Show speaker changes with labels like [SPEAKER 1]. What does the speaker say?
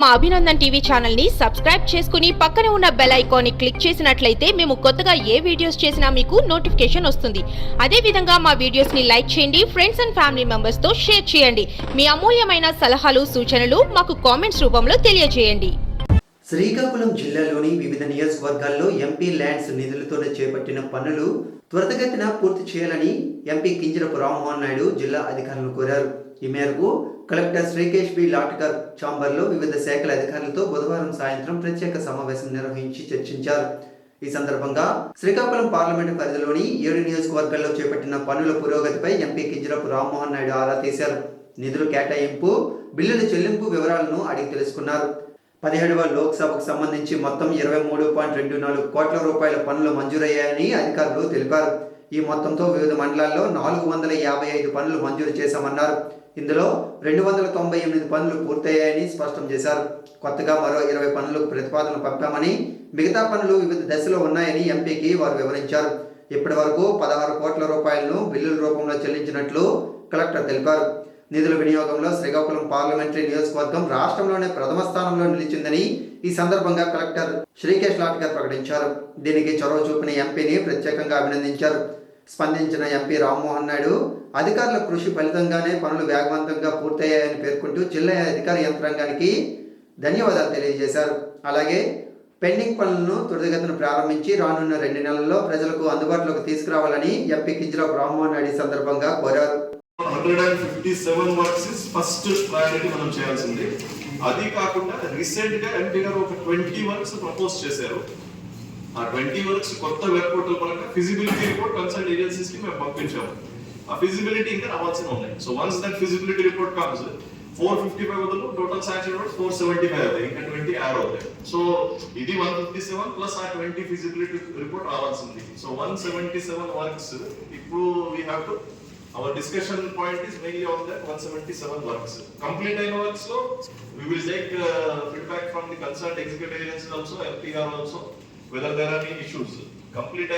[SPEAKER 1] మా అభినందన్ టీవీ ఛానల్ని సబ్స్క్రైబ్ చేసుకుని పక్కన ఉన్న బెల్ ఐకాన్ని క్లిక్ చేసినట్లయితే మేము కొత్తగా ఏ వీడియోస్ చేసినా మీకు నోటిఫికేషన్ వస్తుంది. అదే విధంగా మా వీడియోస్ని లైక్ చేయండి ఫ్రెండ్స్ అండ్ ఫ్యామిలీ మెంబర్స్తో షేర్ చేయండి. మీ అమూల్యమైన సలహాలు సూచనలు మాకు కామెంట్స్ రూపంలో తెలియజేయండి.
[SPEAKER 2] శ్రీకాకుళం జిల్లాలోని వివిధ నియోజకవర్గాల్లో ఎంపీ ల్యాండ్స్ నిధులతో చేపట్టిన పనులు త్వరితగతిన పూర్తి చేయాలని ఎంపీ కింజరపు రామ్మోహన్ నాయుడు జిల్లా అధికారులను కోరారు. ఈ మేరకు కలెక్టర్ శ్రీకేష్ బి లాట్కర్ ఛాంబర్లో వివిధ శాఖల అధికారులతో బుధవారం సాయంత్రం ప్రత్యేక సమావేశం నిర్వహించి చర్చించారు. ఈ సందర్భంగా శ్రీకాకుళం పార్లమెంటు పరిధిలోని ఏడు నియోజకవర్గాల్లో చేపట్టిన పనుల పురోగతిపై ఎంపీ కింజరపు రామ్మోహన్ నాయుడు ఆరా తీశారు. నిధుల కేటాయింపు బిల్లుల చెల్లింపు వివరాలను అడిగి తెలుసుకున్నారు. పదిహేడవ లోక్సభకు సంబంధించి మొత్తం ఇరవై మూడు పాయింట్ రెండు నాలుగు కోట్ల రూపాయల పనులు మంజూరయ్యాయని అధికారులు తెలిపారు. ఈ మొత్తంతో వివిధ మండలాల్లో నాలుగు వందల యాభై ఐదు పనులు మంజూరు చేశామన్నారు. ఇందులో రెండు వందల తొంభై ఎనిమిది పనులు పూర్తయ్యాయని స్పష్టం చేశారు. కొత్తగా మరో ఇరవై పనులకు ప్రతిపాదన పంపామని మిగతా పనులు వివిధ దశలో ఉన్నాయని ఎంపీకి వారు వివరించారు. ఇప్పటి వరకు పదహారు కోట్ల రూపాయలను బిల్లుల రూపంలో చెల్లించినట్లు కలెక్టర్ తెలిపారు. నిధుల వినియోగంలో శ్రీకాకుళం పార్లమెంటరీ నియోజకవర్గం రాష్ట్రంలోనే ప్రథమ స్థానంలో నిలిచిందని ఈ సందర్భంగా కలెక్టర్ శ్రీకేష్ లాట్కర్ ప్రకటించారు. దీనికి చొరవ చూపిన ఎంపీని ప్రత్యేకంగా అభినందించారు. స్పందించిన ఎంపీ రామ్మోహన్ నాయుడు అధికారుల కృషి ఫలితంగానే పనులు వేగవంతంగా పూర్తయ్యాయని పేర్కొంటూ జిల్లా అధికార యంత్రాంగానికి ధన్యవాదాలు తెలియజేశారు. అలాగే పెండింగ్ పనులను త్వరితగతిన ప్రారంభించి రానున్న రెండు నెలల్లో ప్రజలకు అందుబాటులోకి తీసుకురావాలని ఎంపీ కింజరావు రామ్మోహన్ నాయుడు సందర్భంగా కోరారు.
[SPEAKER 3] Hundred and fifty seven works is first priority మనం చేయాల్సింది. అది కాకుండా రీసెంట్గా ఎంపీ గారు ఒక ట్వంటీ వర్క్స్ ప్రపోజ్ చేశారు. ఆ ట్వంటీ వర్క్స్ కొత్త వెబ్ పోర్టల్ పరంగా ఫిజిబిలిటీ రిపోర్ట్ కన్సల్ట్ ఏజెన్సీస్కి మేము పంపించాము. ఆ ఫిజిబిలిటీ ఇంకా రావాల్సిన ఉన్నాయి. So once that feasibility report comes four fifty five బదులు total sanction works four seventy five అవుతాయి. ఇంకా ట్వంటీ యాడ్ అవుతాయి. సో ఇది వన్ ఫిఫ్టీ సెవెన్ ప్లస్ ఆ ట్వంటీ ఫిజిబిలిటీ రిపోర్ట్ రావాల్సింది. So one seventy seven works ఇప్పుడు we have to Our discussion point is mainly on that 177 works. Complete I works, so we will take uh, feedback from the concerned executive agencies also, MPR also, whether there are any issues. Complete